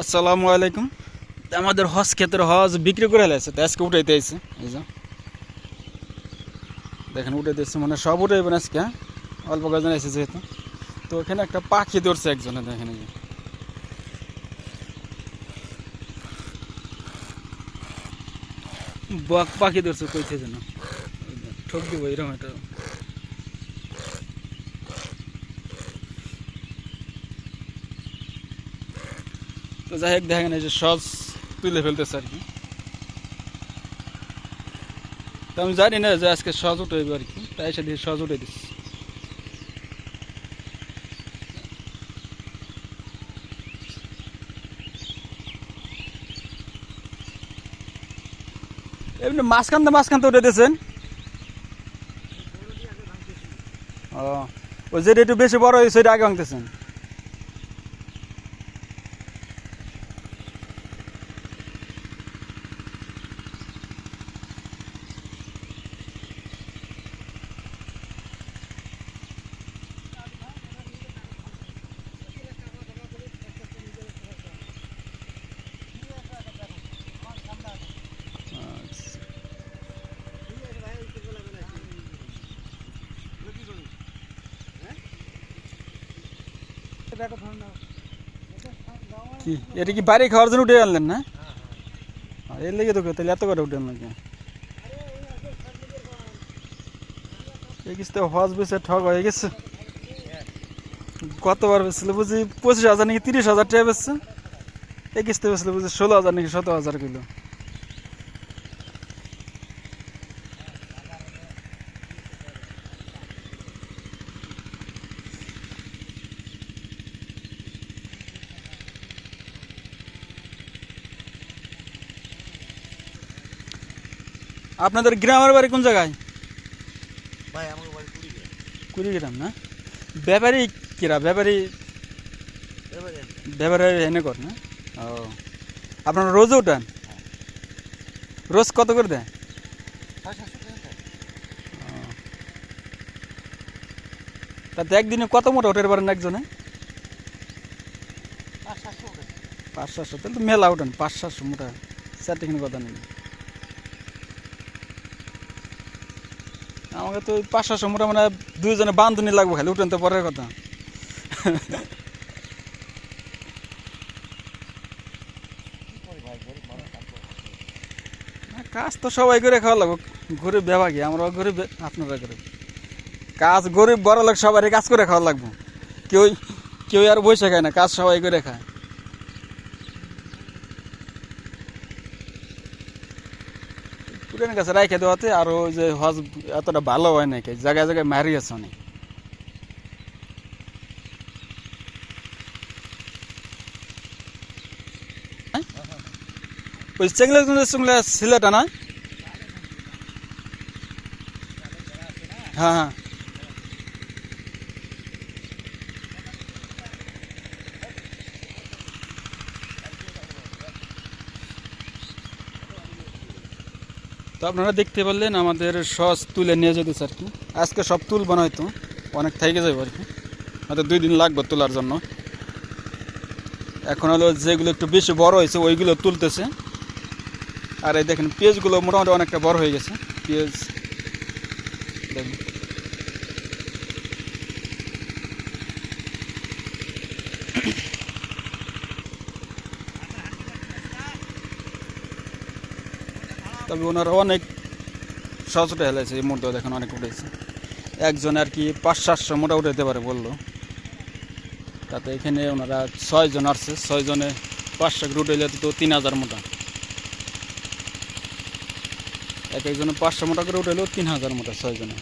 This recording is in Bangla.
আসসালামু আলাইকুম। আমাদের হজ ক্ষেত্রে হজ বিক্রি করে হেলেছে তো আজকে উঠাইতে আইছে, এই যে। দেখেন উঠে দিচ্ছে মানে সব উঠাইবেন আজকে হ্যাঁ? অল্প কজন এসে যেহেতু। তো এখানে একটা পাখি ধরছে একজনে, দেখেন এই বক পাখি ধরছে, কইছে যেন। ঠক দিব এরকম একটা তো যাই হোক, দেখেন এই যে সস তুলে ফেলতেছে আর কি। তো আমি জানি না যে আজকে সজ উঠাইবে আর কি, তাই সাথে সজ উঠে দিচ্ছি। এমনি মাঝখান তো মাঝখান তো উঠে দিয়েছেন? ও, ওই যেটা একটু বেশি বড় হয়েছে, সেটা আগে ভাঙতেছেন। কি? এটা কি বাইরে খাওয়ার জন্য উঠে আনলেন না? আর এর লেগে তো তাহলে এত করে উঠে আনলেন কিস্তে হজ বেছে ঠক হয়ে গেছে। কতবার বেছিল বুঝি পঁচিশ হাজার নাকি তিরিশ হাজার টাকা বেচছে। এই কিস্তে বেছিল বুঝি ষোলো হাজার নাকি সতেরো হাজার কিলো। আপনাদের গ্রামের বাড়ি কোন জায়গায়? ভাই আমার বাড়ি কুড়িগ্রাম। না? ব্যাপারী কিরা? ব্যাপারী ব্যাপারী এনে কর। না? ও। আপনারা রোজ উঠান? রোজ কত করে সাতশো তাতে একদিনে কত মোটা উঠাতে পারেন একজনে? পাঁচ সাতশো। তাহলে তো মেলা উঠান পাঁচ সাতশো মোটা। চারটেখানি কথা নেই আমাকে তো ওই পাঁচ সাতশো মোটা মানে দুইজনে বান্ধনি লাগবে খালি, উঠেন তো পরের কথা। কাজ তো সবাই করে খাওয়া লাগবে। গরিব বেবাগি আমরা গরিব আপনারা গরিব। কাজ গরিব বড় লোক সবারই কাজ করে খাওয়া লাগবে। কেউ কেউ আর বসে খায় না, কাজ সবাই করে খায়। পুরান গাছ রাখে দেওয়াতে আর ওই যে হজ এতটা ভালো হয় নাকি? জায়গায় জায়গায় মারি আছে অনেক। হ্যাঁ? ওই চেংলা চেংলা সিলেটা না হ্যাঁ হ্যাঁ। তো আপনারা দেখতে পারলেন আমাদের সস তুলে নিয়ে যেতেছে আর কি। আজকে সব তুল বানাইতো অনেক থেকে যাবে আর কি। হয়তো দুই দিন লাগবে তোলার জন্য। এখন হলো যেগুলো একটু বেশি বড় হয়েছে, ওইগুলো তুলতেছে। আর এই দেখেন, পেঁয়াজগুলো মোটামুটি অনেকটা বড় হয়ে গেছে। পেঁয়াজ, দেখেন। তবে ওনারা অনেক সহজটা হেলেছে এই মুহূর্তে দেখেন অনেক উঠেছে। একজন আর কি পাঁচ সাতশো মোটা উঠাইতে পারে বলল। তাতে এখানে ওনারা ছয়জন আসছে ছয়জনে পাঁচশো করে উঠাইলে তো তিন হাজার মোটা। এক একজনে পাঁচশো মোটা করে উঠাইলেও তিন হাজার মোটা ছয়জনে